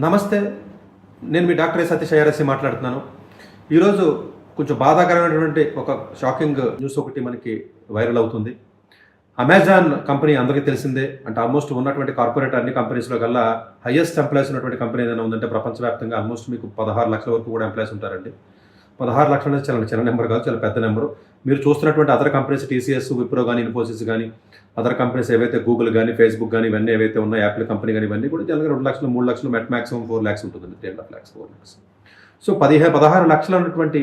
నమస్తే నేను మీ doctor Satish IRSC మాట్లాడుతున్నాను. ఈరోజు కొంచెం బాధాకరమైనటువంటి ఒక షాకింగ్ న్యూస్ ఒకటి మనకి వైరల్ అవుతుంది. అమెజాన్ కంపెనీ అందరికీ తెలిసిందే అంటే ఆల్మోస్ట్ ఉన్నటువంటి కార్పొరేట్ అన్ని కంపెనీస్లో కల్లా హైయెస్ట్ ఎంప్లాయీస్ ఉన్నటువంటి కంపెనీ ఏదైనా ఉందంటే ప్రపంచవ్యాప్తంగా ఆల్మోస్ట్ మీకు పదహారు లక్షల వరకు కూడా ఎంప్లాయీస్ ఉంటారండి. పదహారు లక్షలు అనేది చాలా చిన్న నెంబర్ కాదు చాలా పెద్ద నెంబరు. మీరు చూస్తున్నటువంటి అదర్ కంపెనీస్ టీసీఎస్ విప్రో కానీ ఇన్ఫోసిస్ కానీ అదర్ కంపెనీస్ ఏవైతే గూగుల్ కానీ ఫేస్బుక్ కానీ ఇవన్నీ ఏవైతే ఉన్నాయో యాపిల్ కంపెనీ కానీ ఇవన్నీ కూడా జనరల్గా రెండు లక్షలు మూడు లక్షలు మెట్ మాక్సిమం ఫోర్ ల్యాక్స్ ఉంటుంది three and half lakhs four lakhs. So పదిహేను పదహారు లక్షలు ఉన్నటువంటి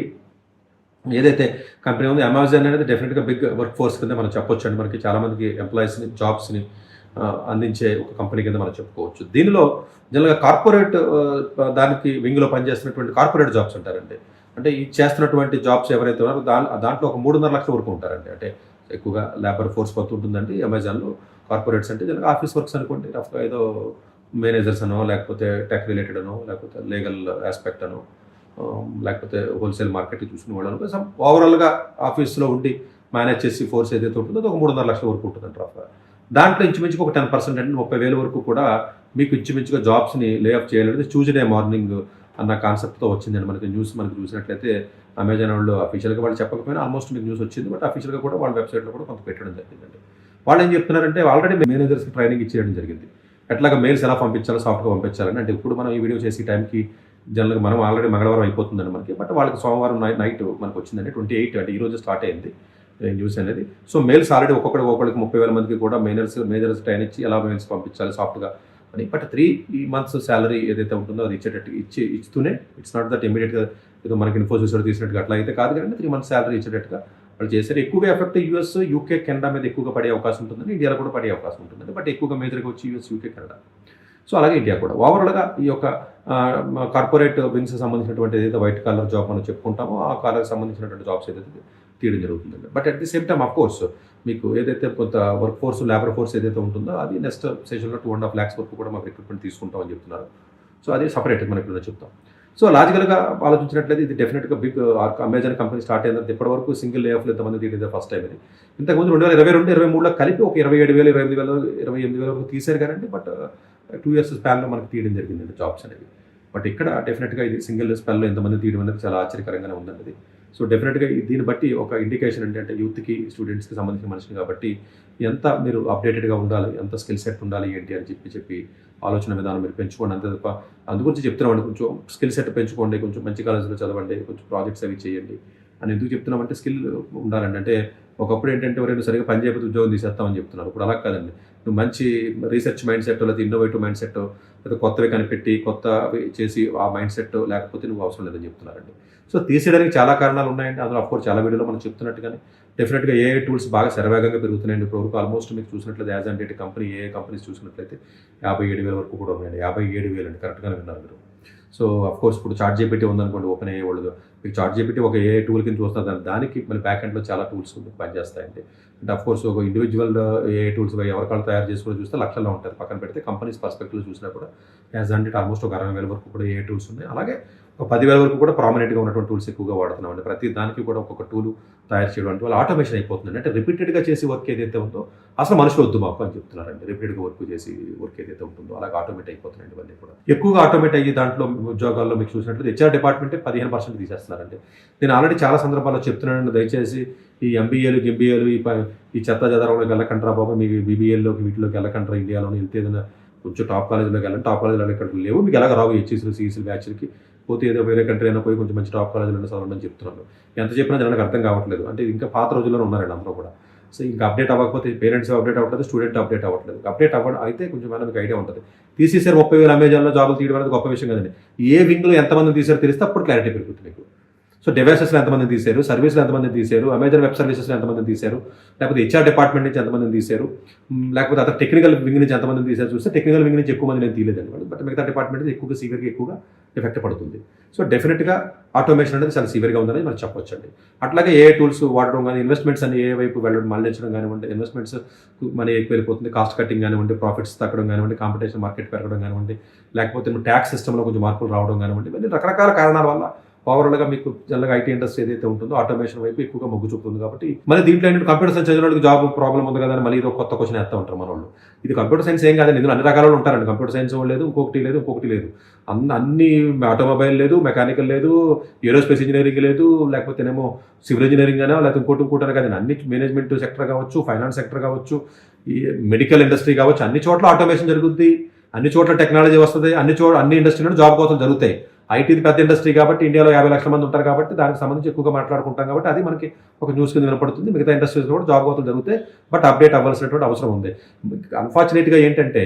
ఏదైతే కంపెనీ ఉంది అమెజాన్ అనేది డెఫినెట్గా బిగ్ వర్క్ ఫోర్స్ కింద మనం చెప్పొచ్చు అండి మనకి చాలామందికి ఎంప్లాయీస్ని జాబ్స్ని అందించే ఒక కంపెనీ కింద మనం చెప్పుకోవచ్చు. దీనిలో జనరల్గా కార్పొరేట్ దానికి వింగ్లో పనిచేస్తున్నటువంటి కార్పొరేట్ జాబ్స్ ఉంటారండి. అంటే ఈ చేస్తున్నటువంటి జాబ్స్ ఎవరైతే ఉన్నారో దా దాంట్లో ఒక మూడున్నర లక్షల వరకు ఉంటారండి. అంటే ఎక్కువగా లేబర్ ఫోర్స్ కొత్త ఉంటుందండి. అమెజాన్లో కార్పొరేట్స్ అంటే జనరల్గా ఆఫీస్ వర్క్స్ అనుకోండి. రఫ్గా ఏదో మేనేజర్స్ అనో లేకపోతే టెక్ రిలేటెడ్ అనో లేకపోతే లీగల్ ఆస్పెక్ట్ అనో um, లేకపోతే హోల్సేల్ మార్కెట్ చూసుకునే వాళ్ళు సమ్ ఓవరాల్గా ఆఫీస్లో ఉండి మేనేజ్ చేసి ఫోర్స్ ఏదైతే ఉంటుందో అది ఒక మూడున్నర లక్షల వరకు ఉంటుందండి రఫ్గా దాంట్లో ఇంచుమించుగా ఒక టెన్ పర్సెంట్ అంటే ముప్పై వేల వరకు కూడా మీకు ఇంచుమించుగా జాబ్స్ని లే ఆఫ్ చేయాలంటే ట్యూస్డే మార్నింగ్ అన్న కాన్సెప్ట్తో వచ్చిందండి. మనకి న్యూస్ మనకి చూసినట్లయితే అమెజాన్ వాళ్ళు అఫీషియల్గా వాళ్ళు చెప్పకపోయినా ఆల్మోస్ట్ మీకు న్యూస్ వచ్చింది. బట్ అఫీషియల్గా కూడా వాళ్ళ వెబ్సైట్లో కూడా కొంత పెట్టడం జరిగిందండి. వాళ్ళు ఏం చెప్తున్నారంటే ఆల్రెడీ మేనేజర్స్కి ట్రైనింగ్ ఇచ్చేయడం జరిగింది. ఎట్లాగా మెయిల్స్ ఎలా పంపించాలో సాఫ్ట్గా పంపించాలని. అంటే ఇప్పుడు మనం ఈ వీడియో చేసే టైంకి జనరల్గా మనం ఆల్రెడీ మంగళవారం అయిపోతుందండి మనకి. బట్ వాళ్ళకి సోమవారం నైట్ నైట్ మనకు వచ్చిందండి. ట్వంటీ ఎయిట్ అంటే ఈ రోజు స్టార్ట్ అయింది న్యూస్ అనేది. సో మెయిల్స్ ఆల్రెడీ ఒక్కొక్కడికి ఒక్కొక్కడికి ముప్పై వేల మందికి కూడా మేనర్స్ మేజర్స్ ట్రైన్ ఇచ్చి ఎలా మెయిల్స్ పంపించాలి సాఫ్ట్గా అని. బట్ త్రీ ఈ మంత్స్ శాలరీ ఏదైతే ఉంటుందో అది ఇచ్చేటట్టు ఇచ్చి ఇస్తూనే ఇట్స్ నాట్ దట్ ఇమీడియట్గా ఏదో మనకి ఇన్ఫోసిస్ తీసినట్టుగా అట్లా అయితే కాదు కానీ త్రీ మంత్స్ శాలరీ ఇచ్చేటట్టుగా వాళ్ళు చేశారు. ఎక్కువగా ఎఫెక్ట్ యూఎస్ యూకే కెనడా మీద ఎక్కువగా పడే అవకాశం ఉంటుందని ఇండియాలో కూడా పడే అవకాశం ఉంటుంది బట్ ఎక్కువగా మేజర్గా వచ్చి యూఎస్ యూకే కెనడా సో అలాగే ఇండియా కూడా. ఓవరాల్గా ఈ యొక్క కార్పొరేట్ వింగ్స్ సంబంధించినటువంటి ఏదైతే వైట్ కాలర్ జాబ్ మనం చెప్పుకుంటామో ఆ కలర్కి సంబంధించినటువంటి జాబ్స్ ఏదైతే తీయడం జరుగుతుందండి. But at the same time of course మీకు ఏదైతే కొంత వర్క్ ఫోర్స్ లేబర్ ఫోర్స్ ఏదైతే ఉంటుందో అది నెక్స్ట్ సెషన్లో టూ అండ్ హాఫ్ ల్యాక్స్ వరకు కూడా మాకు రిక్రూట్మెంట్ తీసుకుంటామని చెప్తున్నారు. సో అది సపరేట్ మనం ఇప్పుడు చెప్తాం. సో లాజికల్గా ఆలోచించినట్లయితే ఇది డెఫినెట్గా బిగ్ అమెజాన్ కంపెనీ స్టార్ట్ అయిందంటే ఇప్పటి వరకు సింగిల్ లే ఆఫ్లో ఎంతమంది తీయడం ఫస్ట్ టైం అని. ఇంతకుముందు రెండు వేల ఇరవై రెండు ఇరవై మూడులో కలిపి ఒక ఇరవై ఏడు వేలు ఇరవై ఎనిమిది వేలు ఇరవై ఎనిమిది వేల వరకు తీశారు కానీ బట్ టూ ఇయర్స్ స్పాన్లో మనకి తీయడం జరిగిందండి జాబ్స్ అనేవి. బట్ ఇక్కడ డెఫినెట్గా ఇది సింగిల్ స్పెల్లో ఎంతమంది తీయడం అనేది చాలా ఆశ్చర్యకరంగానే ఉందండి సో డెఫినెట్గా దీన్ని బట్టి ఒక ఇండికేషన్ ఏంటంటే యూత్కి స్టూడెంట్స్కి సంబంధించిన మనిషిని కాబట్టి ఎంత మీరు అప్డేటెడ్గా ఉండాలి ఎంత స్కిల్ సెట్ ఉండాలి ఏంటి అని చెప్పి చెప్పి ఆలోచన విధానం మీరు పెంచుకోండి. అంతే తప్ప అందుగురించి చెప్తున్నామండి కొంచెం స్కిల్ సెట్ పెంచుకోండి కొంచెం మంచి కాలేజీలో చదవండి కొంచెం ప్రాజెక్ట్స్ అవి చేయండి అని ఎందుకు చెప్తున్నామంటే స్కిల్ ఉండాలండి. అంటే ఒకప్పుడు ఏంటంటే రెండు సరిగా పని చేయకపోతే ఉద్యోగం తీసేస్తామని చెప్తున్నారు. ఇప్పుడు అలా కాదండి. నువ్వు మంచి రీసెర్చ్ మైండ్ సెట్ లేదా ఇన్నోవేటివ్ మైండ్ సెట్ లేదా కొత్తవి కనిపెట్టి కొత్తవి చేసి ఆ మైండ్ సెట్ లేకపోతే నువ్వు అవసరం లేదని చెప్తున్నారండి. సో తీసేయడానికి చాలా కారణాలు ఉన్నాయండి. అందులో అఫ్కోర్స్ చాలా వీడియోలో మనం చెప్తున్నట్టుగానే డెఫినెట్గా ఏ టూల్స్ బాగా శరవేగంగా పెరుగుతున్నాయండి. ఇప్పుడు వరకు ఆల్మోస్ట్ మీకు చూసినట్లయితే యాజ్ అండ్ కంపెనీ ఏ కంపెనీస్ చూసినట్లయితే యాభై ఏడు వేల వరకు కూడా ఉన్నాయండి. యాభై ఏడు వేలు అండి కరెక్ట్గా విన్నారు మీరు. సో కోర్స్ ఇప్పుడు చార్ట్ జీపీటీ ఉందనుకోండి ఓపెన్ అయ్యే వాళ్ళు మీకు చార్ట్ జీపీటీ ఒక ఏ టూల్ కింద చూస్తారు దాని దానికి మళ్ళీ బ్యాక్ ఎండ్లో చాలా టూల్స్ పనిచేస్తాయండి. అంటే అఫ్ కోర్స్ ఒక ఇండివిజువల్ ఏ టూల్స్ ఎవరికాళ్ళు తయారు చేసుకుని చూస్తే లక్షల్లో ఉంటుంది పక్కన పెడితే కంపెనీస్ పర్స్పెక్టివ్ చూసినా కూడా యాజ్ అంటే ఆల్మోస్ట్ ఒక అరవై వేల వరకు కూడా ఏ టూల్స్ ఉన్నాయి. అలాగే ఒక పదివేల వరకు కూడా ప్రామినెంట్గా ఉన్నటువంటి టూల్స్ ఎక్కువగా వాడుతున్నాం అండి. ప్రతి దానికి కూడా ఒక్కొక్క టూల్ తయారు చేయడం అంటే వాళ్ళు ఆటోమేషన్ అయిపోతుంది అంటే రిపీటెడ్గా చేసి వర్క్ ఏదైతే ఉందో అసలు మనుషులు వద్దు మాకు అని చెప్తున్నారండి. రిపీటెడ్గా వర్క్ చేసి వర్క్ ఏదైతే ఉంటుందో అలాగే ఆటోమేట్ అయిపోతున్నాయండి ఇవన్నీ కూడా. ఎక్కువగా ఆటోమేట్ అయ్యి దాంట్లో ఉద్యోగాల్లో మీకు చూసినట్లయితే హెచ్ఆర్ డిపార్ట్మెంటే పదిహేను పర్సెంట్ తీసేస్తున్నారండి. నేను ఆల్రెడీ చాలా సందర్భాల్లో చెప్తున్నాను దయచేసి ఈ ఎంబీఏలు గింబీఏలు ఈ ప- ఈ చెత్త చెదరంలోకి వెళ్ళకంటారా బాబు. మీ బీబీఏల్లోకి వీటిలోకి వెళ్ళకంటారా ఇండియాలోని. వెళ్తే ఏదైనా కొంచెం టాప్ కాలేజీలోకి వెళ్ళండి. టాప్ కాలేజీలో ఇక్కడ లేవు. మీకు ఎలాగ రావు హెచ్ఈసీలు సిఈసీలు బ్యాచ్లకి పోతే ఏదో వేరే కంట్రీ అయినా పోయి కొంచెం మంచి టాప్ కాలేజీలో చదవండి అని చెప్తున్నాను ఎంత చెప్పినా జనానికి అర్థం కావట్లేదు. అంటే ఇంకా పాత రోజుల్లో ఉన్నారండి అందరూ కూడా. సో ఇంకా అప్డేట్ అవ్వకపోతే పేరెంట్స్ అప్డేట్ అవ్వట్లేదు స్టూడెంట్ అప్డేట్ అవ్వట్లేదు. అప్డేట్ అవ్వడం అయితే కొంచెం మనకి ఐడియా ఉంటుంది. తీసేసారు ముప్పై వేల అమెజాన్లో జాబులు తీయడం అనేది గొప్ప విషయం కదండి. ఏ వింగ్లో ఎంతమంది తీసారో తెలిస్తే అప్పుడు క్లారిటీ పెరుగుతుంది మీకు. సో డివైసెస్లో ఎంతమంది తీశారు? సర్వీస్లో ఎంతమంది తీశారు? అమెజాన్ వెబ్ సర్వీసెస్లో ఎంతమంది తీశారు? లేకపోతే హెచ్ఆర్ డిపార్ట్మెంట్ నుంచి ఎంతమంది తీశారు? లేకపోతే అతను టెక్నికల్ వింగ్ నుంచి ఎంతమంది తీశారు? చూస్తే టెక్నికల్ వింగ్ నుంచి ఎక్కువ మంది నేను తీయలేదు వాళ్ళు బట్ మిగతా డిపార్ట్మెంట్ ఎక్కువగా సీవియర్గా ఎక్కువగా ఎఫెక్ట్ పడుతుంది. సో డెఫినెట్గా ఆటోమేషన్ అనేది చాలా సీవియర్గా ఉందని మనం చెప్పొచ్చండి. అట్లాగే ఏ టూల్స్ వాడడం కానీ ఇన్వెస్ట్మెంట్స్ అని ఏ వైపు వెళ్ళడం మళ్ళించడం కానివ్వండి ఇన్వెస్ట్మెంట్స్ మనీ ఎక్కువ వెళ్ళిపోతుంది. కాస్ట్ కటింగ్ కానివ్వండి ప్రాఫిట్స్ తగ్గడం కానివ్వండి కాంపిటీషన్ మార్కెట్ పెరగడం కానివ్వండి లేకపోతే ట్యాక్స్ సిస్టంలో కొంచెం మార్పులు రావడం కానివ్వండి ఇవన్నీ రకరకాల కారణాల వల్ల ఓవరాల్గా మీకు జనరల్గా ఐటీ ఇండస్ట్రీ ఏదైతే ఉంటుందో ఆటోమేషన్ వైపు ఎక్కువగా మొగ్గు చూపుతుంది కాబట్టి మళ్ళీ దీంట్లో ఏంటంటే కంప్యూటర్ సైన్స్ చదివిన జాబ్ ప్రాబ్లం ఉంది కదా అని మళ్ళీ ఇది ఒక కొత్త క్వశ్చన్ వేస్తూ ఉంటారు మన వాళ్ళు ఇది కంప్యూటర్ సైన్స్ ఏం కాదండి ఇందులో అన్ని రకాల ఉంటారండి. కంప్యూటర్ సైన్స్ లేదు ఇంకొకటి లేదు ఇంకొకటి లేదు. అన్ని అన్ని ఆటోమొబైల్ లేదు మెకానికల్ లేదు ఏరోస్పేస్ ఇంజనీరింగ్ లేదు లేకపోతేనేమో సివిల్ ఇంజనీరింగ్ అయినా లేకపోతే ఇంకోటి ఇంకోటి కానీ కదండి. అన్ని మేనేజ్మెంట్ సెక్టర్ కావచ్చు ఫైనాన్స్ సెక్టర్ కావచ్చు ఈ మెడికల్ ఇండస్ట్రీ కావచ్చు అన్ని చోట్ల ఆటోమేషన్ జరుగుద్ది. అన్ని చోట్ల టెక్నాలజీ వస్తుంది అన్ని చోట్ల అన్ని ఇండస్ట్రీలో జాబ్ కోసం జరుగుతాయి. ఐటీది పెద్ద ఇండస్ట్రీ కాబట్టి ఇండియాలో యాభై లక్షల మంది ఉంటారు కాబట్టి దానికి సంబంధించి ఎక్కువగా మాట్లాడుకుంటాం కాబట్టి అది మనకి ఒక న్యూస్ కింద వినపడుతుంది. మిగతా ఇండస్ట్రీస్ కూడా జాబ్ కోతలు జరుగుతాయి. బట్ అప్డేట్ అవ్వాల్సినటువంటి అవసరం ఉంది. అన్ఫార్చునేట్గా ఏంటంటే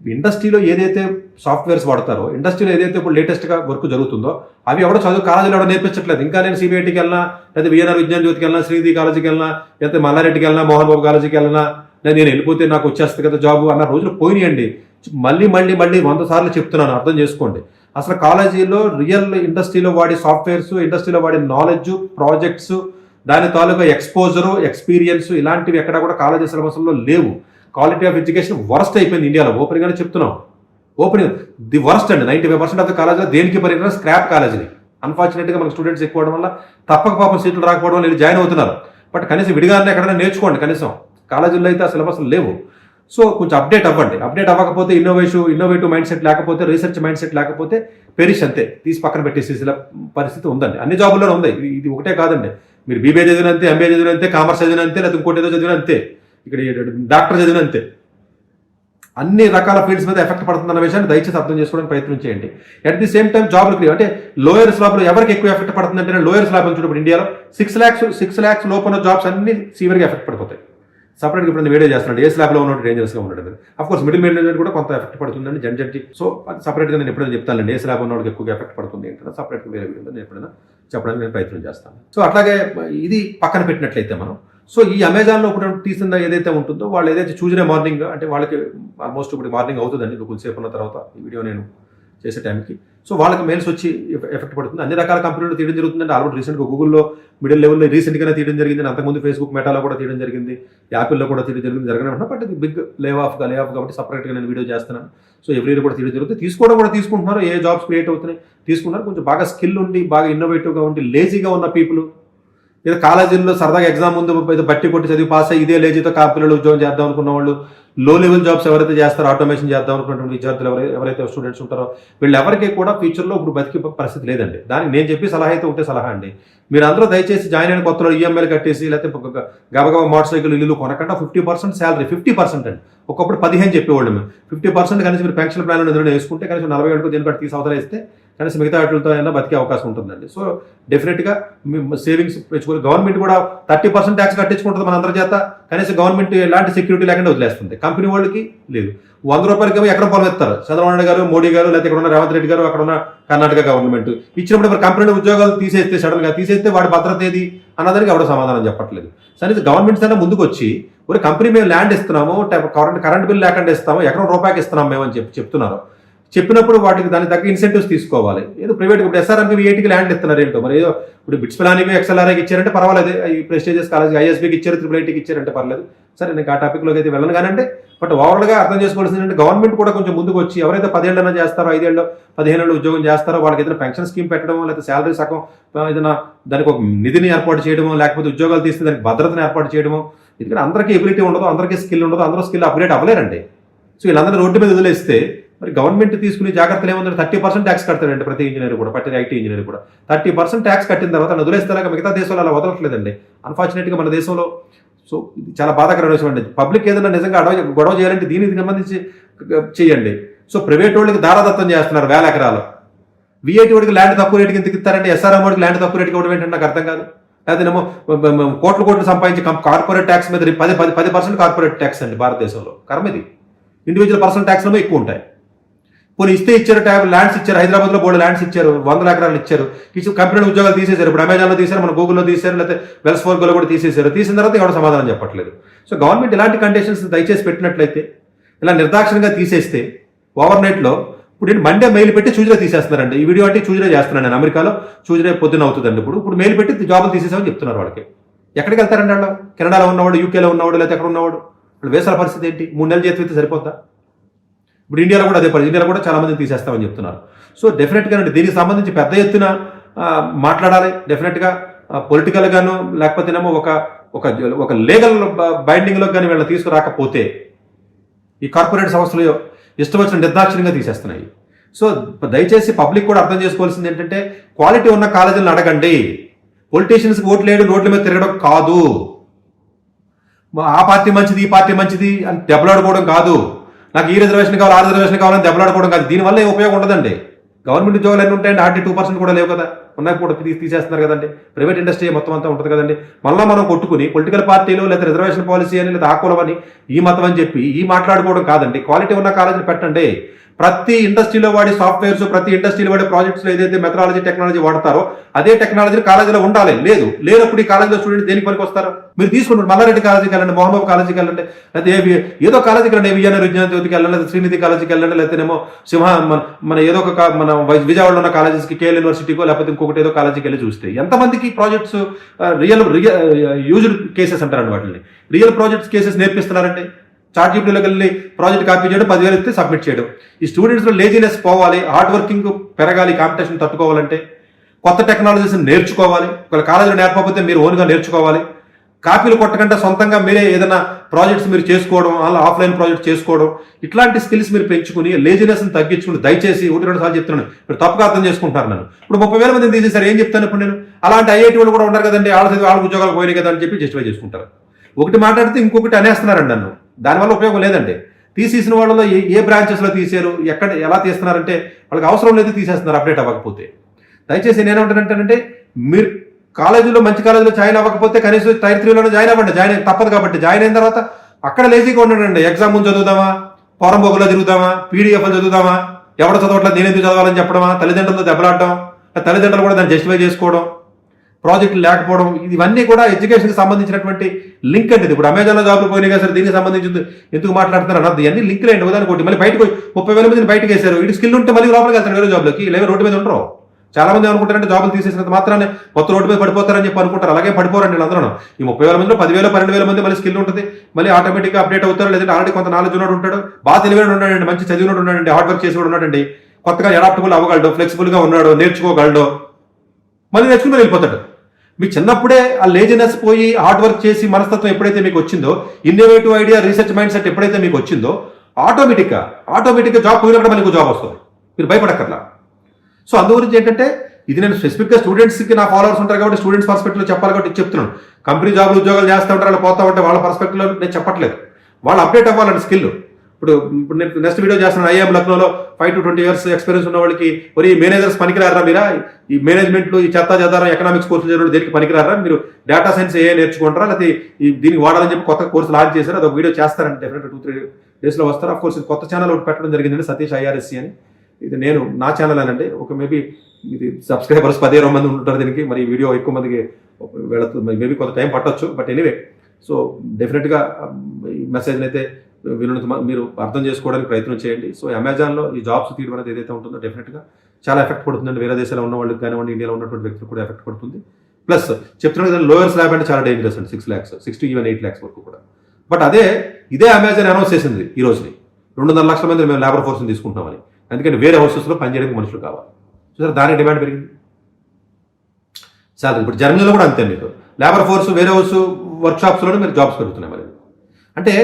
ఇండస్ట్రీలో ఏదైతే సాఫ్ట్వేర్స్ వాడతారో ఇండస్ట్రీలో ఏదైతే ఇప్పుడు లేటెస్ట్గా వర్క్ జరుగుతుందో అవి ఎవడో చదువు కాలేజీలో ఎవడో నేర్పించట్లేదు. ఇంకా నేను సిబిఐటికి వెళ్ళినా లేదా విఎన్ఆర్ విజ్ఞాన జ్యోతికి వెళ్ళినా శ్రీది కాలేజీకి వెళ్ళినా లేకపోతే మల్లారెడ్డికి వెళ్ళినా మోహన్ బాబు కాలేజీకి వెళ్ళినా లేదా నేను వెళ్ళిపోతే నాకు వచ్చేస్తుంది కదా జాబ్ అన్న రోజులు పోయినాయండి. మళ్ళీ మళ్ళీ మళ్ళీ వంద సార్లు చెప్తున్నాను అర్థం చేసుకోండి. అసలు కాలేజీలో రియల్ ఇండస్ట్రీలో వాడే సాఫ్ట్వేర్స్ ఇండస్ట్రీలో వాడే నాలెడ్జ్ ప్రాజెక్ట్స్ దాని తాలూకా ఎక్స్పోజరు ఎక్స్పీరియన్స్ ఇలాంటివి ఎక్కడ కూడా కాలేజీ సిలబస్లో లేవు. క్వాలిటీ ఆఫ్ ఎడ్యుకేషన్ వరస్ట్ అయిపోయింది ఇండియాలో. ఓపెన్గానే చెప్తున్నాం. ఓపెన్ ది వరస్ట్ అండి. Ninety five percent of the కాలేజీలో దేనికి పరిగణ స్క్రాప్ కాలేజీని అన్ఫార్చునేట్గా మనకు స్టూడెంట్స్ ఎక్కువ వల్ల తప్పక పాపం సీట్లు రాకపోవడం వల్ల జాయిన్ అవుతున్నారు. బట్ కనీసం విడిగానే ఎక్కడైనా నేర్చుకోండి కనీసం. కాలేజీల్లో అయితే ఆ సిలబస్ లేవు. సో కొంచెం అప్డేట్ అవ్వండి. అప్డేట్ అవ్వకపోతే ఇన్నోవేషన్ ఇన్నోవేటివ్ మైండ్ సెట్ లేకపోతే రీసెర్చ్ మైండ్ సెట్ లేకపోతే పెరిష్ అంతే. తీసి పక్కన పెట్టేసేసి పరిస్థితి ఉందండి. అన్ని జాబుల్లోనే ఉంది. ఇది ఇది ఒకటే కాదండి. మీరు బీబీఏ చదివినంతే ఎంబీఏ చదివినంతే కామర్స్ చదివినంతే లేదా ఇంకోటి ఏదో చదివినంతే ఇక్కడ డాక్టర్ చదివినంతే అన్ని రకాల ఫీల్డ్స్ మీద ఎఫెక్ట్ పడుతుందన్న విషయాన్ని దయచేసి అర్థం చేసుకోవడానికి ప్రయత్నం చేయండి. అట్ ది సేమ్ టైం జాబ్లు క్లియర్ అంటే లోయర్ స్లాబ్లో ఎవరికి ఎక్కువ ఎఫెక్ట్ పడుతుందంటే లోయర్ స్లాబ్ అని చూడప్పుడు ఇండియాలో సిక్స్ ల్యాక్స్ సిక్స్ ల్యాక్స్ లోపల జాబ్స్ అన్ని సీవియర్గా ఎఫెక్ట్ పడిపోతాయి. సపరేట్గా ఇప్పుడు వీడియో చేస్తున్నాడు. ఏ స్లాబ్లో ఉన్నట్టు డేంజరస్గా ఉండదు అఫ్ కోర్స్ మిడిల్ మేనేజ్మెంట్ కూడా కొంత ఎఫెక్ట్ పడుతుందండి జన్ జడ్జి సో అది సపరేట్గా నేను ఎప్పుడైనా చెప్తానండి ఏ స్లాబ్ ఉన్నవాడికి ఎక్కువగా ఎఫెక్ట్ పడుతుంది ఏంటంటే సపరేట్గా వేరే వీడియో నేను ఎప్పుడైనా చెప్పడానికి నేను ప్రయత్నం చేస్తాను. సో అట్లాగే ఇది పక్కన పెట్టినట్లయితే మనం. సో ఈ అమెజాన్లో ఇప్పుడు తీసిన ఏదైతే ఉంటుందో వాళ్ళు ఏదైతే చూసిన మార్నింగ్ అంటే వాళ్ళకి ఆల్మోస్ట్ ఇప్పుడు మార్నింగ్ అవుతుందండి. ఇప్పుడు కొద్దిసేపు ఉన్న తర్వాత ఈ వీడియో నేను చేసే టైంకి. సో వాళ్ళకి మెయిల్స్ వచ్చి ఎఫెక్ట్ పడుతుంది. అన్ని రకాల కంపెనీలు తీయడం జరుగుతుందంటే ఆల్రెడీ రీసెంట్గా గూగుల్లో మిడిల్ లెవెల్లో రీసెంట్గానే తీయడం జరిగింది. అంతకుముందు ఫేస్బుక్ మెటాలో కూడా తీయడం జరిగింది. యాపిల్లో కూడా తీయడం జరిగింది. జరగడం బట్ ఇది big lay off lay off కాబట్టి సపరేట్గా నేను వీడియో చేస్తున్నాను. సో ఎవ్రీ ఇయర్ కూడా తీయడం జరుగుతుంది. తీసుకోవడం కూడా తీసుకుంటున్నారు. ఏ జాబ్స్ క్రియేట్ అవుతున్నాయి? తీసుకున్నారు కొంచెం బాగా స్కిల్ ఉండి బాగా ఇన్నోవేటివ్గా ఉండి లేజీగా ఉన్న పీపుల్ లేదా కాలేజీల్లో సరదాగా ఎగ్జామ్ ముందు బట్టి కొట్టి చదివి పాస్ అయ్యి ఇదే లేజీతో పిల్లలు ఉద్యోగం చేద్దాం అనుకున్న వాళ్ళు. లో లెవెల్ జాబ్స్ ఎవరైతే చేస్తారో ఆటోమేషన్ చేద్దాం అనుకున్నటువంటి విద్యార్థులు ఎవరై ఎవరైతే స్టూడెంట్స్ ఉంటారో వీళ్ళెవరికి కూడా ఫ్యూచర్లో ఇప్పుడు బతికే పరిస్థితి లేదండి. దానికి నేను చెప్పి సలహా అయితే ఒకటే సలహా అండి. మీరు అందరూ దయచేసి జాయిన్ అయిన కొత్తలో ఈఎంఐలు కట్టేసి లేకపోతే గబగబా మోటార్ సైకిల్ ఇల్లు కొనకుండా fifty percent salary fifty percent అండి. ఒకప్పుడు పదిహేను చెప్పేవాళ్ళు మేము. ఫిఫ్టీ పర్సెంట్ కనీసం మీరు పెన్షన్ ప్లాన్ ఎదురు వేసుకుంటే కనీసం నలభై ఏడుకు దీని బట్టి తీసి అవతల వేస్తే కనీసం మిగతా వాటితో అయినా బతికే అవకాశం ఉంటుందండి. సో డెఫినెట్గా సేవింగ్స్ పెంచుకోవాలి గవర్నమెంట్ కూడా థర్టీ పర్సెంట్ ట్యాక్స్ కట్టించుకుంటుంది మన అందరి చేత. కనీసం గవర్నమెంట్ ఎలాంటి సెక్యూరిటీ లేకుండా వదిలేస్తుంది. కంపెనీ వాళ్ళకి లేదు. వంద రూపాయలకి ఎక్కడ పొలం ఎత్తారు చంద్రబాబు నాయుడు గారు మోడీ గారు లేకపోతే ఇక్కడ ఉన్న రేవంత్ రెడ్డి గారు అక్కడ ఉన్న కర్ణాటక గవర్నమెంట్ ఇచ్చినప్పుడు మరి కంపెనీ ఉద్యోగాలు తీసేస్తే సడన్గా తీసేస్తే వాడి భద్రత ఏది? అన్నదానికి ఎవడో సమాధానం చెప్పట్లేదు. సరే గవర్నమెంట్స్ అయినా ముందుకు వచ్చి ఒక కంపెనీ మేము ల్యాండ్ ఇస్తున్నాము కరెంట్ కరెంట్ బిల్ లేకుండా ఇస్తాము ఎకరం రూపాయకి ఇస్తున్నాము మేము అని చెప్పి చెప్తున్నారు. చెప్పినప్పుడు వాటికి దాని తగ్గ ఇన్సెంటివ్స్ తీసుకోవాలి. ఏదో ప్రైవేట్ ఇప్పుడు ఎస్ఆర్ఎంకి ఏటికి ల్యాండ్ ఇస్తున్నారు ఏంటో. మరి ఏదో ఇప్పుడు బిట్స్ ప్లానికి ఎక్స్ఎల్ఆర్ఐకి ఇచ్చారంటే పర్వాలేదు. ఈ ప్రెస్టేజెస్ కాలేజ్ ఐఎస్బీకి ఇచ్చారు త్రిపుల్ ఐటీకి ఇచ్చారంటే పర్లేదు సరే నేను ఆ టాపిక్లోకి అయితే వెళ్ళను కానీ బట్ ఓవరాల్గా అర్థం చేసుకోవాల్సింది అంటే గవర్నమెంట్ కూడా కొంచెం ముందుకు వచ్చి ఎవరైతే పదేళ్ళైనా చేస్తారో ఐదేళ్ళు పదిహేను ఉద్యోగం చేస్తారో వాళ్ళకి ఏదైనా పెన్షన్ స్కీమ్ పెట్టడం లేకపోతే శాలరీ సగం ఏదైనా దానికి ఒక నిధిని ఏర్పాటు చేయడమో లేకపోతే ఉద్యోగాలు తీస్తే దానికి భద్రతను ఏర్పాటు చేయడమో ఎందుకంటే అందరికీ ఎబిలిటీ ఉండదు అందరికీ స్కిల్ ఉండదు అందరూ స్కిల్ అప్గ్రేడ్ అవ్వలేరండి. సో వీళ్ళందరూ రోడ్డు మీద వదిలేస్తే మరి గవర్నమెంట్ తీసుకునే జాగ్రత్తలు ఏముందంటే థర్టీ పర్సెంట్ ట్యాక్స్ కడతాడండి ప్రతి ఇంజనీర్ కూడా ప్రతి ఐటీ ఇంజనీర్ కూడా. థర్టీ పర్సెంట్ ట్యాక్స్ కట్టిన తర్వాత వదిలేస్తారా మిగతా దేశాలు అలా వదలట్లేదండి. అన్ఫార్చునేట్గా మన దేశంలో సో ఇది చాలా బాధాకరమైన విషయం అండి. పబ్లిక్ ఏదైనా నిజంగా అడవ గొడవ చేయాలంటే దీనికి సంబంధించి చేయండి. సో ప్రైవేట్ వాళ్ళకి దారాదత్తం చేస్తున్నారు వేల ఎకరాలు. విఐటి వాడికి ల్యాండ్ తక్కువ రేటుకి ఎందుకు ఇస్తారంటే ఎస్ఆర్ఎం వాడికి ల్యాండ్ తక్కువ రేటుకి ఇవ్వడం ఏంటంటే నాకు అర్థం కాదు. లేదేమో కోట్లు కోట్లు సంపాదించి కార్పొరేట్ ట్యాక్స్ మీద పది పది పది పర్సెంట్ కార్పొరేట్ ట్యాక్స్ అండి భారతదేశంలో. కర్మ ఇది. ఇండివిజువల్ పర్సన్ ట్యాక్స్ ఏమో ఎక్కువ ఉంటాయి. పోనీ ఇస్తే ఇచ్చారు ట్యాబ్ ల్యాండ్స్ ఇచ్చారు హైదరాబాద్లో బోర్డు ల్యాండ్స్ ఇచ్చారు వందల ఎకరాలు ఇచ్చారు. ఇచ్చి కంపెనీ ఉద్యోగాలు తీసేశారు. ఇప్పుడు అమెజాన్లో తీశారు మన గూగుల్లో తీశారు లేకపోతే వెల్స్ ఫోర్గోలో కూడా తీసేశారు. తీసిన తర్వాత ఎవరు సమాధానం చెప్పట్లేదు. సో గవర్నమెంట్ ఇలాంటి కండిషన్స్ దయచేసి పెట్టినట్లయితే ఇలా నిర్దాక్షిణంగా తీసేస్తే ఓవర్ నైట్లో ఇప్పుడు నేను మండే మెయిల్ పెట్టి చూజరే తీసేస్తున్నారండి. ఈ వీడియో అంటే చూజరే చేస్తున్నాను నేను అమెరికాలో చూజరే పొద్దున అవుతుందండి ఇప్పుడు. ఇప్పుడు మెయిల్ పెట్టి జాబులు తీసేసామని చెప్తున్నారు వాళ్ళకి. ఎక్కడికి వెళ్తారండి వాళ్ళు? కెనడాలో ఉన్నవాడు యూకేలో ఉన్నవాడు లేకపోతే ఎక్కడ ఉన్నవాడు? వాళ్ళు వేసాల పరిస్థితి ఏంటి? మూడు నెలలు చేతి సరిపోతా ఇప్పుడు ఇండియాలో కూడా అదే పరిస్థితి. ఇండియాలో కూడా చాలా మంది తీసేస్తామని చెప్తున్నారు. సో డెఫినెట్గా అండి దీనికి సంబంధించి పెద్ద ఎత్తున మాట్లాడాలి. డెఫినెట్గా పొలిటికల్గాను లేకపోతే లేకపోతేనేమో ఒక ఒక ఒక లీగల్ బైండింగ్లో కానీ వీళ్ళని తీసుకురాకపోతే ఈ కార్పొరేట్ సంస్థలు ఇష్టం వచ్చిన నిర్దాక్షిణ్యంగా తీసేస్తున్నాయి. సో దయచేసి పబ్లిక్ కూడా అర్థం చేసుకోవాల్సింది ఏంటంటే క్వాలిటీ ఉన్న కాలేజీలను అడగండి. పొలిటీషియన్స్కి ఓట్లు వేయడం రోడ్ల మీద తిరగడం కాదు. ఆ పార్టీ మంచిది ఈ పార్టీ మంచిది అని దెబ్బలాడుకోవడం కాదు. నాకు ఈ రిజర్వేషన్ కావాలి ఆ రిజర్వేషన్ కావాలని దెబ్బలాడుకోవడం కాదు. దీనివల్ల ఏ ఉపయోగం ఉండదండి. గవర్నమెంట్ ఉద్యోగాలు ఎన్ని ఉంటాయండి? ఆర్టీ టూ పర్సెంట్ కూడా లేవు కదా. ఉన్నాయి కూడా తీసేస్తున్నారు కదండి. ప్రైవేట్ ఇండస్ట్రీ మొత్తం అంతా ఉంటుంది కదండి. మళ్ళీ మనం కొట్టుకుని పొలిటికల్ పార్టీలు లేదా రిజర్వేషన్ పాలసీ అని లేదా ఆ అని ఈ మతం అని చెప్పి ఈ మాట్లాడుకోవడం కాదండి. క్వాలిటీ ఉన్న కాలేజీని పెట్టండి. ప్రతి ఇండస్ట్రీలో వాడి సాఫ్ట్వేర్స్ ప్రతి ఇండస్ట్రీలో వాడే ప్రాజెక్ట్స్ ఏదైతే మెథడాలజీ టెక్నాలజీ వాడతారో అదే టెక్నాలజీ కాలేజీలో ఉండాలి. లేదు లేనప్పుడు ఈ కాలేజీలో స్టూడెంట్ దేనికి పనికి వస్తారు? మీరు తీసుకుంటారు మల్లారెడ్డి కాలేజీకి వెళ్ళండి మహబూబ్ కాలేజీకి వెళ్ళండి లేదా ఏదో కాలేజీకి వెళ్ళండి విజయనగర విజ్ఞాన జ్యోతికి వెళ్ళండి లేదా శ్రీనిధి కాలేజీకి వెళ్ళండి లేకపోతేనేమో సింహ మన మన ఏదో ఒక మన వై- విజయవాడలో ఉన్న కాలేజెస్కి కేఎల్ యూనివర్సిటీకో లేకపోతే ఇంకొకటి ఏదో కాలేజీకి వెళ్ళి చూస్తే ఎంతమందికి ప్రాజెక్ట్స్ రియల్ యూజ్డ్ కేసెస్ అంటారండి వాటిని. రియల్ ప్రాజెక్ట్స్ కేసెస్ నేర్పిస్తున్నారండి. చార్ట్ జీపీటీలోకి వెళ్ళి ప్రాజెక్ట్ కాపీ చేయడం పదివేలు ఇస్తే సబ్మిట్ చేయడం. ఈ స్టూడెంట్స్లో లేజినెస్ పోవాలి హార్డ్ వర్కింగ్ పెరగాలి కాంపిటీషన్ తట్టుకోవాలంటే కొత్త టెక్నాలజీస్ నేర్చుకోవాలి. ఒకవేళ కాలేజీలో నేర్పకపోతే మీరు ఓన్గా నేర్చుకోవాలి. కాపీలు కొట్టకుండా సొంతంగా మీరే ఏదైనా ప్రాజెక్ట్స్ మీరు చేసుకోవడం అలా ఆఫ్లైన్ ప్రాజెక్ట్ చేసుకోవడం ఇట్లాంటి స్కిల్స్ మీరు పెంచుకుని లేజినెస్ని తగ్గించుకుని దయచేసి ఒకటి రెండు సార్లు చెప్తున్నాను. మీరు తప్పుగా అర్థం చేసుకుంటున్నారు నన్ను. ఇప్పుడు ముప్పై వేల మంది తీసేసారు ఏం చెప్తాను ఇప్పుడు నేను? అలాంటి ఐఐటి వాళ్ళు కూడా ఉన్నారు కదండి వాళ్ళ చదివి వాళ్ళ ఉద్యోగాలు పోయినాయి కదా అని చెప్పి జస్టిఫై చేసుకుంటారు. ఒకటి మాట్లాడితే ఇంకొకటి అనేస్తున్నారండి నన్ను. దానివల్ల ఉపయోగం లేదండి. తీసేసిన వాళ్ళలో ఏ ఏ బ్రాంచెస్లో తీసారు ఎక్కడ ఎలా తీస్తున్నారంటే వాళ్ళకి అవసరం లేదు తీసేస్తున్నారు అప్డేట్ అవ్వకపోతే. దయచేసి నేనేమంటానంటే మీరు కాలేజీలో మంచి కాలేజీలో జాయిన్ అవ్వకపోతే కనీసం టైర్ త్రీలోనే జాయిన్ అవ్వండి. జాయిన్ తప్పదు కాబట్టి జాయిన్ అయిన తర్వాత అక్కడ లేజీగా ఉండండి. ఎగ్జామ్ ముందు చదువుదామా? పోరంబోగులో తిరుగుదామా? పీడిఎఫ్లు చదువుదామా? ఎవడ చదవట్లేదు నేను ఎందుకు చదవాలని చెప్పడమా? తల్లిదండ్రులతో దెబ్బలాడడం తల్లిదండ్రులు కూడా దాన్ని జస్టిఫై చేసుకోవడం. ప్రాజెక్టులు లేకపోవడం ఇవన్నీ కూడా ఎడ్యుకేషన్కి సంబంధించినటువంటి లింక్ అండి ఇది. ఇప్పుడు అమెజాన్లో జాబ్లు పోయినాయి కదా సార్ దీనికి సంబంధించి ఎందుకు మాట్లాడుతున్నారు అన్నది. ఇవన్నీ లింక్లు అండి ఉదాహరణ కొట్టి మళ్ళీ బయటకు ముప్పై వేల మందిని బయటకు వేశారు. ఇటు స్కిల్ ఉంటే మళ్ళీ లోపలికి వెళ్తారు వేరే జాబ్లోకి. లేవే రోడ్డు మీద ఉండరు. చాలా మంది అనుకుంటారంటే జాబులు తీసేసినంత మాత్రమే మొత్తం రోడ్డు మీద పడిపోతారని చెప్పి అనుకుంటారు. అలాగే పడిపోరండి వీళ్ళందరూ. ఈ ముప్పై వేల మందిలో పదివేల పన్నెండు వేల మంది మళ్ళీ స్కిల్ ఉంటుంది. మళ్ళీ ఆటోమేటిక్గా అప్డేట్ అవుతారు. లేదంటే ఆల్రెడీ కొంత నాలెడ్జ్ ఉన్నాడు ఉంటాడు. బాగా తెలివైన ఉన్నాడండి మంచి చదివినోడు ఉన్నాడండి హార్డ్ వర్క్ చేసి కూడా ఉన్నాడండి. కొత్తగా అడాప్టబుల్ అవ్వగలడు ఫ్లెక్సిబుల్గా ఉన్నాడు నేర్చుకోగలడు. మళ్ళీ నేర్చుకుని వెళ్ళిపోతాడు. మీ చిన్నప్పుడే ఆ లేజినెస్ పోయి హార్డ్ వర్క్ చేసి మనస్తత్వం ఎప్పుడైతే మీకు వచ్చిందో innovative idea research mindset ఎప్పుడైతే మీకు వచ్చిందో ఆటోమేటిక్గా ఆటోమేటిక్గా జాబ్ పోయినప్పుడు మనకు జాబ్ వస్తుంది. మీరు భయపడక్కర్లా. సో అందు గురించి ఏంటంటే ఇది నేను స్పెసిఫిక్గా స్టూడెంట్స్కి నా ఫాలోవర్స్ ఉంటారు కాబట్టి స్టూడెంట్స్ పర్స్పెక్టివ్లో చెప్పాలి కాబట్టి చెప్తున్నాను. కంపెనీ జాబ్లు ఉద్యోగాలు చేస్తూ ఉంటారు అలా పోతా ఉంటే వాళ్ళ పర్స్పెక్టివ్లో నేను చెప్పట్లేదు. వాళ్ళు అప్డేట్ అవ్వాలండి స్కిల్ ఇప్పుడు ఇప్పుడు నేను నెక్స్ట్ వీడియో చేస్తున్నాను. ఐఎం లక్నోలో five to twenty years experience ఉన్న వాళ్ళకి మరి మేనేజర్స్ పనికిరారా మీరా? ఈ మేనేజ్మెంట్లో ఈ చెత్త చెదారం ఎకనామిక్స్ కోర్సులు చదివిన దేనికి పనికిరారా? మీరు డేటా సైన్స్ ఏ నేర్చుకుంటారా? లేకపోతే ఈ దీనికి వాడాలని చెప్పి కొత్త కోర్సు లాంచ్ చేశారు? అదొక వీడియో చేస్తారండి డెఫినెట్ టూ త్రీ డేస్లో వస్తారు? ఆఫ్ కోర్స్ ఇది కొత్త ఛానల్ ఒకటి పెట్టడం జరిగిందండి సతీష్ ఐఆర్ఎస్సి అని. ఇది నేను నా ఛానల్ అనండి. ఒక మేబీ ఇది సబ్స్క్రైబర్స్ పదిహేను మంది ఉంటారు దీనికి. మరి వీడియో ఎక్కువ మందికి వెళుతుంది మేబీ కొంత టైం పట్టొచ్చు. బట్ ఎనీవే సో డెఫినెట్గా ఈ మెసేజ్ని అయితే వీళ్ళని మీరు అర్థం చేసుకోవడానికి ప్రయత్నం చేయండి. సో అమెజాన్లో ఈ జాబ్స్ తీయడం అనేది ఏదైతే ఉంటుందో డెఫినెట్గా చాలా ఎఫెక్ట్ పడుతుందండి. వేరే దేశాల్లో ఉన్న వాళ్ళకి కానివ్వండి ఇండియాలో ఉన్నటువంటి వ్యక్తులకు కూడా ఎఫెక్ట్ పడుతుంది. ప్లస్ చెప్తున్నాను కదా లోయర్ స్లాబ్ అంటే చాలా డేంజరస్ అండి. Six lakhs six to even eight lakhs వరకు కూడా. బట్ అదే ఇదే అమెజాన్ అనౌన్స్ చేసింది ఈ రోజుని. రెండున్నర లక్షల మంది మేము లేబర్ ఫోర్స్ని తీసుకుంటామని ఎందుకంటే వేరే హౌసెస్లో పనిచేయడానికి మనుషులు కావాలి. చూసారు దాని డిమాండ్ పెరిగింది. సార్ ఇప్పుడు జర్మనీలో కూడా అంతే మీకు లేబర్ ఫోర్స్ వేరే హౌస్ వర్క్షాప్స్లోనే మీరు జాబ్స్ పెరుగుతున్నాయి మరి. అంటే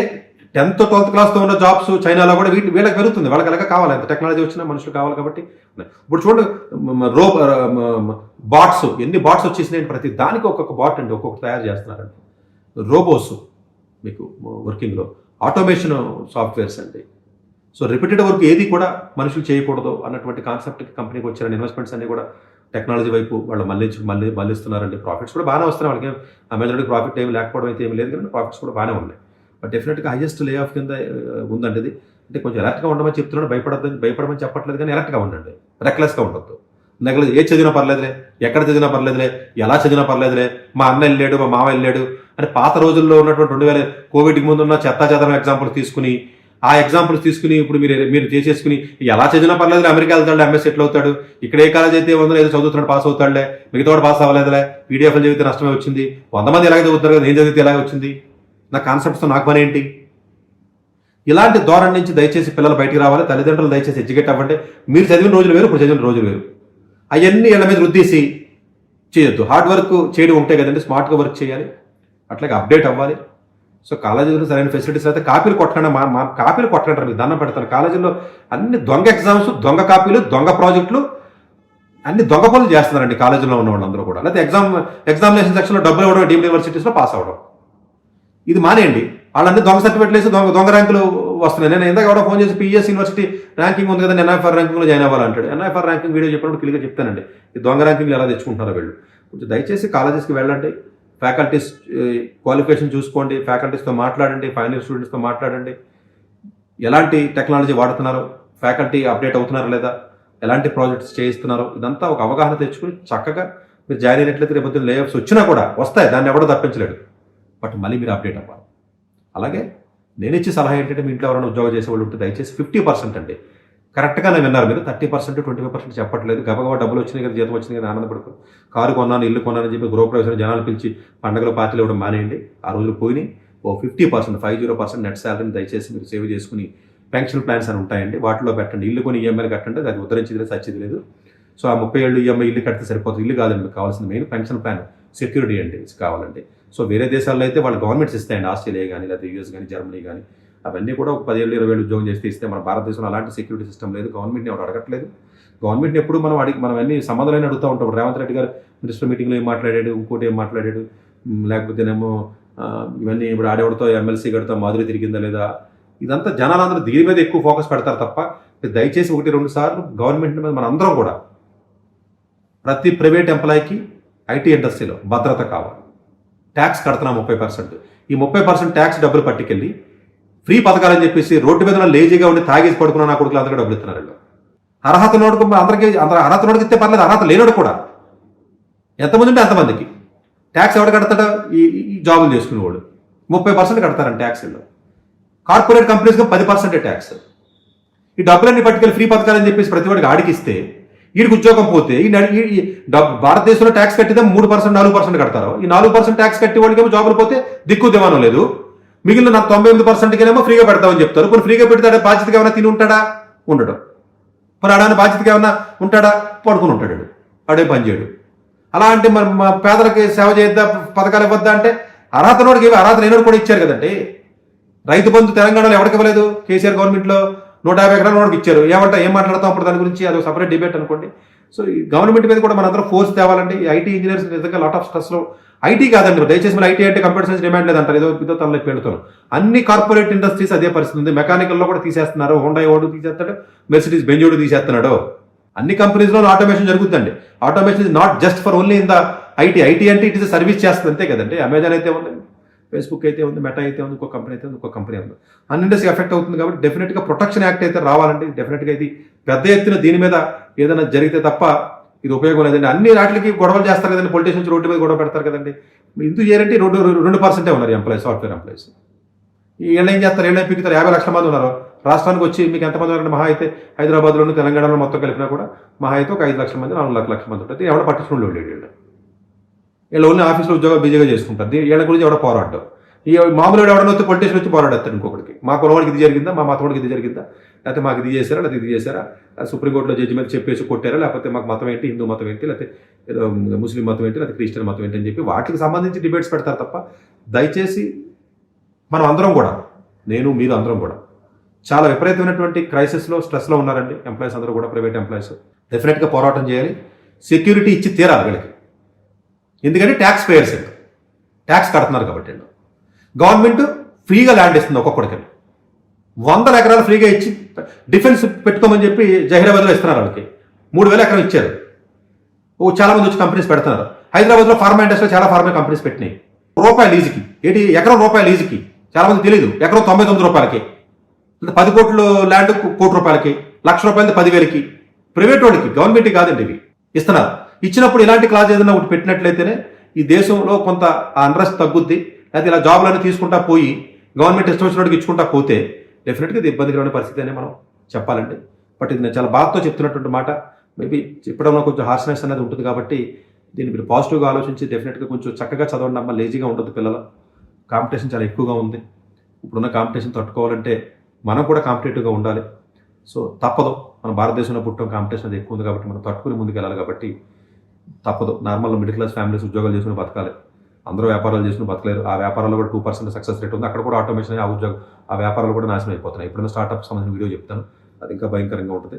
టెన్త్ ట్వెల్త్ క్లాస్తో ఉన్న జాబ్స్ చైనాలో కూడా వీటి వీళ్ళకి పెరుగుతుంది. వాళ్ళకి ఎలాగ కావాలి? ఎంత టెక్నాలజీ వచ్చినా మనుషులు కావాలి కాబట్టి. ఇప్పుడు చూడండి రో బాట్స్ ఎన్ని బాట్స్ వచ్చేసినాయి ప్రతి దానికి ఒక్కొక్క బాట్ అండి ఒక్కొక్క తయారు చేస్తున్నారండి. రోబోస్ మీకు వర్కింగ్లో ఆటోమేషన్ సాఫ్ట్వేర్స్ అండి. సో రిపీటెడ్ వర్క్ ఏది కూడా మనుషులు చేయకూడదు అన్నటువంటి కాన్సెప్ట్ కంపెనీకి వచ్చిన ఇన్వెస్ట్మెంట్స్ అన్ని కూడా టెక్నాలజీ వైపు వాళ్ళు మళ్ళీ మళ్ళీ మళ్ళిస్తున్నారండి. ప్రాఫిట్స్ కూడా బాగానే వస్తున్నాయి. వాళ్ళకి అమెజాన్కి ప్రాఫిట్ ఏమి లేకపోవడం అయితే ఏమి లేదు కానీ ప్రాఫిట్స్ కూడా బాగానే ఉన్నాయి. డెఫినెట్గా హైయెస్ట్ లే ఆఫ్ కింద uh, ఉందండి ఇది. అంటే కొంచెం ఎలర్ట్గా ఉండమని చెప్తున్నాడు భయపడద్దని భయపడమని చెప్పట్లేదు కానీ ఎలర్ట్గా ఉండండి. రెక్లెస్గా ఉండొద్దు. నెగలు ఏ చదివినా పర్లేదులే ఎక్కడ చదివినా పర్లేదులే ఎలా చదివినా పర్లేదులే మా అన్న వెళ్ళాడు మా మామ వెళ్ళాడు అని పాత రోజుల్లో ఉన్నటువంటి రెండు వేల కోవిడ్కి ముందు ఉన్న చెత్తా చెదరం ఎగ్జాంపుల్ తీసుకుని ఆ ఎగ్జాంపుల్స్ తీసుకుని ఇప్పుడు మీరు మీరు చేసేసుకుని ఎలా చదివినా పర్లేదు అమెరికా వెళ్తాడు ఎంఎస్ సెటిల్ అవుతాడు ఇక్కడ ఏ కాలేజ్ అయితే వందలు ఏదో చదువుతున్నాడు పాస్ అవుతాడులే మిగతా పాస్ అవ్వలేదులే పీడిఎఫ్లు చదివితే నష్టమే వచ్చింది వంద మంది ఎలాగ చదువుతారు కదా నేను చదివితే ఎలాగ వచ్చింది? నా కాన్సెప్ట్స్తో నాకు పని ఏంటి? ఇలాంటి ధోరణి నుంచి దయచేసి పిల్లలు బయటికి రావాలి తల్లిదండ్రులు దయచేసి ఎడ్యుకేట్ అవ్వండి. మీరు చదివిన రోజులు వేరు ఇప్పుడు చదివిన రోజులు వేరు. అవన్నీ ఇళ్ళ మీద రుద్దేసి చేయొద్దు. హార్డ్ వర్క్ చేయడం ఉంటే కదండి స్మార్ట్గా వర్క్ చేయాలి. అట్లాగే అప్డేట్ అవ్వాలి. సో కాలేజీలో సరైన ఫెసిలిటీస్ అయితే కాపీలు కొట్టకుండా మా మా కాపీలు కొట్టకండి మీకు దండం పెడతాను కాలేజీలో అన్ని దొంగ ఎగ్జామ్స్ దొంగ కాపీలు దొంగ ప్రాజెక్టులు అన్ని దొంగ పనులు చేస్తున్నారండి కాలేజీలో ఉన్న వాళ్ళందరూ కూడా. లేకపోతే ఎగ్జామ్ ఎగ్జామినేషన్ సెక్షన్లో డబ్బులు ఇవ్వడం డీమ్డ్ యూనివర్సిటీస్లో పాస్ అవ్వడం. ఇది మానేయండి. వాళ్ళందరూ దొంగ సర్టిఫికెట్లు వేసి దొంగ దొంగ ర్యాంకులు వస్తున్నాయి. నేను ఇందాక ఎవరో ఫోన్ చేసి పిఎస్ యూనివర్సిటీ ర్యాంకింగ్ ఉంది కదా ఎన్ఐఎఫ్ఆర్ ర్యాంకింగ్లో జాయిన్ అవ్వాలంటాడు ఎన్ఐఎఫ్ఆర్ ర్యాంకింగ్ వీడియో చెప్పినప్పుడు క్లియర్గా చెప్తానండి. ఈ దొంగ ర్యాంకింగ్లు ఎలా తెచ్చుకుంటారో వీళ్ళు. కొంచెం దయచేసి కాలేజెస్కి వెళ్ళండి. ఫ్యాకల్టీస్ క్వాలిఫికేషన్ చూసుకోండి. ఫ్యాకల్టీస్తో మాట్లాడండి. ఫైనల్ ఇయర్ స్టూడెంట్స్తో మాట్లాడండి. ఎలాంటి టెక్నాలజీ వాడుతున్నారు ఫ్యాకల్టీ అప్డేట్ అవుతున్నారా లేదా ఎలాంటి ప్రాజెక్ట్స్ చేయిస్తున్నారో ఇదంతా ఒక అవగాహన తెచ్చుకుని చక్కగా మీరు జాయిన్ అయినట్లయితే రేపు లేఅఫ్స్ వచ్చినా కూడా వస్తాయి. దాన్ని ఎవడో తప్పించలేడు. బట్ మళ్ళీ మీరు అప్డేట్ అవ్వాలి. అలాగే నేను ఇచ్చే సలహా ఏంటంటే మీ ఇంట్లో ఎవరైనా ఉద్యోగం చేసే వాళ్ళు ఉంటే దయచేసి ఫిఫ్టీ పర్సెంట్ అండి. కరెక్ట్గానే విన్నారు మీరు thirty percent twenty five percent చెప్పట్లేదు. గబగబా డబ్బులు వచ్చినాయి కదా జీతం వచ్చినాయి కదా ఆనందపడుకు. కారు కొన్నాను ఇల్లు కొన్నాను అని చెప్పి గృహప్రవేశం జనాలు పిలిచి పండగలు పార్టీలు ఇవ్వడం మానేయండి. ఆ రోజులు పోయినాయి. ఓ fifty percent five zero percent net శాలరీని దయచేసి మీరు సేవ్ చేసుకుని పెన్షన్ ప్లాన్స్ అని ఉంటాయండి. వాటిలో పెట్టండి. ఇల్లు కొని ఈఎంఐలు కట్టండి. అది ఉద్ధరించింది లేదు లేదు. సో ఆ ముప్పై ఏళ్ళు ఈఎంఐ ఇల్లు కడితే సరిపోతుంది. ఇల్లు కాదండి మీకు కావాల్సిన మెయిన్ పెన్షన్ ప్లాన్ సెక్యూరిటీ అండి కావాలండి. సో వేరే దేశాల్లో అయితే వాళ్ళు గవర్నమెంట్స్ ఇస్తాయండి. ఆస్ట్రేలియా కానీ లేదా యూఎస్ కానీ జర్మనీ కానీ అవన్నీ కూడా ఒక పదివేలు ఇరవై వేలు ఉద్యోగం చేస్తే ఇస్తే మన భారతదేశంలో అలాంటి సెక్యూరిటీ సిస్టమ్ లేదు. గవర్నమెంట్ని ఎవరు అడగట్లేదు. గవర్నమెంట్ని ఎప్పుడు మనం అడిగి మనం అన్ని సమాధానం అడుగుతూ ఉంటాం. రేవంత్ రెడ్డి గారు మినిస్టర్ మీటింగ్లో ఏం మాట్లాడాడు? ఇంకోటి ఏం మాట్లాడాడు? లేకపోతేనేమో ఇవన్నీ ఇప్పుడు ఆడేవాడితో ఎమ్మెల్సీ గడితో మాధురి తిరిగిందా లేదా? ఇదంతా జనాలందరూ దీని మీద ఎక్కువ ఫోకస్ పెడతారు తప్ప దయచేసి ఒకటి రెండు సార్లు గవర్నమెంట్ మీద మన అందరం కూడా ప్రతి ప్రైవేట్ ఎంప్లాయీకి ఐటీ ఇండస్ట్రీలో భద్రత కావాలి. ట్యాక్స్ కడుతున్నాం ముప్పై పర్సెంట్ ఈ ముప్పై పర్సెంట్ ట్యాక్స్ డబ్బులు పట్టుకెళ్ళి ఫ్రీ పథకాలని చెప్పేసి రోడ్డు మీద లేజీగా ఉండి తాగేసి పడుకున్న నా కొడుకులు అందరికీ డబ్బులు ఇస్తున్నారు అర్హత నోడుకు అందరికీ అందరూ అర్హత నోడుకు ఇస్తే పర్లేదు అర్హత లేనోడు కూడా. ఎంతమంది ఉంటే అంతమందికి. ట్యాక్స్ ఎవడు కడతాడో? ఈ జాబులు చేసుకునేవాడు. ముప్పై పర్సెంట్ కడతారండి ట్యాక్స్లో కార్పొరేట్ కంపెనీస్కి పది పర్సెంట్ ట్యాక్స్ ఈ డబ్బులన్నీ పట్టుకెళ్ళి ఫ్రీ పథకాలని చెప్పేసి ప్రతి వాడికి ఆడికిస్తే వీడికి ఉద్యోగం పోతే ఈ డబ్బు భారతదేశంలో ట్యాక్స్ కట్టితే మూడు పర్సెంట్ నాలుగు పర్సెంట్ కడతారు. ఈ నాలుగు పర్సెంట్ ట్యాక్స్ కట్టి వాళ్ళకేమో జాబులు పోతే దిక్కు దివానం లేదు. మిగిలిన నాకు తొంభై ఎనిమిది పర్సెంట్కేనేమో ఫ్రీగా పెడతామని చెప్తారు. ఇప్పుడు ఫ్రీగా పెడతాడే బాధ్యతగా ఏమైనా తిని ఉంటాడా? ఉండడు. మరి ఆడని బాధ్యతగా ఏమైనా ఉంటాడా? పడుకుని ఉంటాడు ఆడే పని చేయడు. అలా అంటే మరి మా పేదలకి సేవ చేద్దా పథకాలు ఇవ్వద్దా అంటే అర్హత నోడికి ఇవి అర్హత లేనోడు కూడా ఇచ్చారు కదండి. రైతు బంధు తెలంగాణలో ఎవరికి ఇవ్వలేదు? కేసీఆర్ గవర్నమెంట్లో. నూట యాభై ఎకరాలు నోడికి ఇచ్చారు. ఏమంటా ఏం మాట్లాడతాం అప్పుడు దాని గురించి అది సపరేట్ డిబేట్ అనుకోండి. సో ఈ గవర్నమెంట్ మీద కూడా మనందరం ఫోర్స్ తేవాలండి ఐటీ ఇంజనీర్స్ నిజంగా లాట్ ఆఫ్ స్ట్రెస్లో ఐటీ కాదండి. దయచేసి మీరు ఐటీ అంటే కంప్యూటర్ సైన్స్ డిమాండ్ లేదంటారు. ఏదో ఇదో తనలో పెడుతాను అన్ని కార్పొరేట్ ఇండస్ట్రీస్ అదే పరిస్థితి ఉంది. మెకానికల్లో కూడా తీసేస్తున్నారు. హోండా ఓడు తీసేస్తాడు. మెర్సిడీస్ బెంజోడు తీసేస్తున్నాడు. అన్ని కంపెనీస్లో ఆటోమేషన్ జరుగుతుందండి. Automation is not just for only in the IT IT అంటే ఇట్ ఇస్ సర్వీస్ చేస్తుంది. అంతే కదండి. అమెజాన్ అయితే ఉంది ఫేస్బుక్ అయితే ఉంది మెటా అయితే ఉంది ఇంకో కంపెనీ అయితే ఉంది ఇంకో కంపెనీ ఉంది. అన్ ఇండస్ట్రీ ఎఫెక్ట్ అవుతుంది కాబట్టి డెఫినెట్గా ప్రొటెక్షన్ యాక్ట్ అయితే రావాలండి. డెఫినెట్గా ఇది పెద్ద ఎత్తున దీని మీద ఏదైనా జరిగితే తప్ప ఇది ఉపయోగం లేదండి. అన్ని వాటికి గొడవలు చేస్తారు కదండి. పొలిటీషియన్స్ రోడ్డు మీద గొడవ పెడతారు కదండి. ఇందుకు చేయాలంటే రెండు రెండు పర్సెంటే ఉన్నారు ఎంప్లాయీస్ సాఫ్ట్వేర్ ఎంప్లాయీస్ వీళ్ళు ఏం చేస్తారు? వీళ్ళు ఏం పిక్కుతారు యాభై లక్షల మంది ఉన్నారు. రాష్ట్రానికి వచ్చి మీకు ఎంతమంది ఉన్నారంటే మహా అయితే హైదరాబాద్లోను తెలంగాణలో మొత్తం కలిపినా కూడా మహా అయితే ఒక ఐదు లక్షల మంది నాలుగు లక్షల లక్షల మంది ఉంటుంది ఎవడ పట్టించుకుని లేడు వీళ్ళు ఓన్లీ ఆఫీస్లో ఉద్యోగాలు బిజీగా చేసుకుంటారు. వీళ్ళ గురించి ఎవడ పోరాడడం. ఈ మామూలు ఎవడన్నా వచ్చి పొలిటీషియన్ వచ్చి పోరాడతారు ఇంకొకటికి మా కులవాడికి ఇది జరిగిందా? మా మతవాడికి ఇది జరిగిందా? లేకపోతే మాకు ఇది చేశారా? లేకపోతే ఇది చేశారా? ఆ సుప్రీంకోర్టులో జడ్జిమెంట్ చెప్పేసి కొట్టారా? లేకపోతే మాకు మతం ఏంటి? హిందూ మతం ఏంటి? లేకపోతే ముస్లిం మతం ఏంటి? లేకపోతే క్రిస్టియన్ మతం ఏంటి అని చెప్పి వాటికి సంబంధించి డిబేట్స్ పెడతారు తప్ప దయచేసి మనం అందరం కూడా నేను మీరు అందరం కూడా చాలా విపరీతమైనటువంటి క్రైసిస్లో స్ట్రెస్లో ఉన్నారండి. ఎంప్లాయీస్ అందరూ కూడా ప్రైవేట్ ఎంప్లాయీస్ డెఫినెట్గా పోరాటం చేయాలి. సెక్యూరిటీ ఇచ్చి తీరాలి వీళ్ళకి. ఎందుకంటే ట్యాక్స్ పేయర్స్ ట్యాక్స్ కడుతున్నారు కాబట్టి వీళ్ళు. గవర్నమెంట్ ఫ్రీగా ల్యాండ్ ఇస్తుంది ఒక్కొక్కడికి వందల ఎకరాలు ఫ్రీగా ఇచ్చి డిఫెన్స్ పెట్టుకోమని చెప్పి జహీరాబాద్లో ఇస్తున్నారు వాళ్ళకి. మూడు వేల ఎకరం ఇచ్చారు. ఓ చాలా మంది వచ్చి కంపెనీస్ పెడుతున్నారు. హైదరాబాద్లో ఫార్మా ఇండస్ట్రీలో చాలా ఫార్మా కంపెనీస్ పెట్టినాయి. రూపాయలు లీజుకి ఏంటి ఎకరం రూపాయలు లీజుకి చాలా మంది తెలియదు ఎకరం తొంభై తొమ్మిది రూపాయలకి. పది కోట్లు ల్యాండ్ కోటి రూపాయలకి. లక్ష రూపాయలది పదివేలకి. ప్రైవేట్ వాళ్ళకి. గవర్నమెంట్ కాదండి ఇవి. ఇస్తున్నారు. ఇచ్చినప్పుడు ఇలాంటి క్లాజ్ ఏదైనా ఒకటి పెట్టినట్లయితేనే ఈ దేశంలో కొంత ఆ తగ్గుద్ది. లేకపోతే ఇలా జాబులన్నీ తీసుకుంటా పోయి గవర్నమెంట్ ఇష్టం వచ్చినట్టుగా ఇచ్చుకుంటా పోతే డెఫినెట్గా ఇది ఇబ్బందికరమైన పరిస్థితి అని మనం చెప్పాలండి. బట్ ఇది నేను చాలా బాధతో చెప్తున్నటువంటి మాట. మేబీ చెప్పడంలో కొంచెం హార్ష్నెస్ అనేది ఉంటుంది కాబట్టి దీన్ని మీరు పాజిటివ్గా ఆలోచించి డెఫినెట్గా కొంచెం చక్కగా చదవండి. అమ్మ లేజీగా ఉండదు పిల్లలు. కాంపిటీషన్ చాలా ఎక్కువగా ఉంది. ఇప్పుడున్న కాంపిటీషన్ తట్టుకోవాలంటే మనం కూడా కాంపిటేటివ్గా ఉండాలి. సో తప్పదు. మన భారతదేశంలో పుట్టడం కాంపిటీషన్ అది ఎక్కువ ఉంది కాబట్టి మనం తట్టుకుని ముందుకు వెళ్ళాలి కాబట్టి తప్పదు. నార్మల్ మిడిల్ క్లాస్ ఫ్యామిలీస్ ఉద్యోగాలు చేసుకుని బతకాలి. అందరూ వ్యాపారాలు చేసుకుని బతకలేరు. ఆ వ్యాపారాల్లో కూడా టూ పర్సెంట్ సక్సెస్ రేట్ ఉంది. అక్కడ కూడా ఆటోమేషన్ ఆ ఉద్యోగం ఆ వ్యాపారాలు కూడా నాశనం అయిపోతున్నాయి. ఎప్పుడైనా స్టార్ట్అప్ సంబంధించిన వీడియో చెప్తాను. అది ఇంకా భయంకరంగా ఉంటుంది.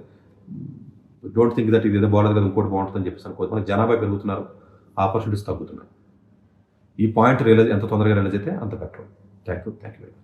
డోంట్ థింక్ దట్ ఇది ఏదో బాగాలేదు కదా ఇంకోటి బాగుంటుందని చెప్పేసి అనుకోవద్దు. మన జనాభా పెరుగుతున్నారు. ఆపర్చునిటీస్ తగ్గుతున్నాయి. ఈ పాయింట్ రియలైజ్ ఎంత తొందరగా రియలైజ్ అయితే అంత better thank you thank you very much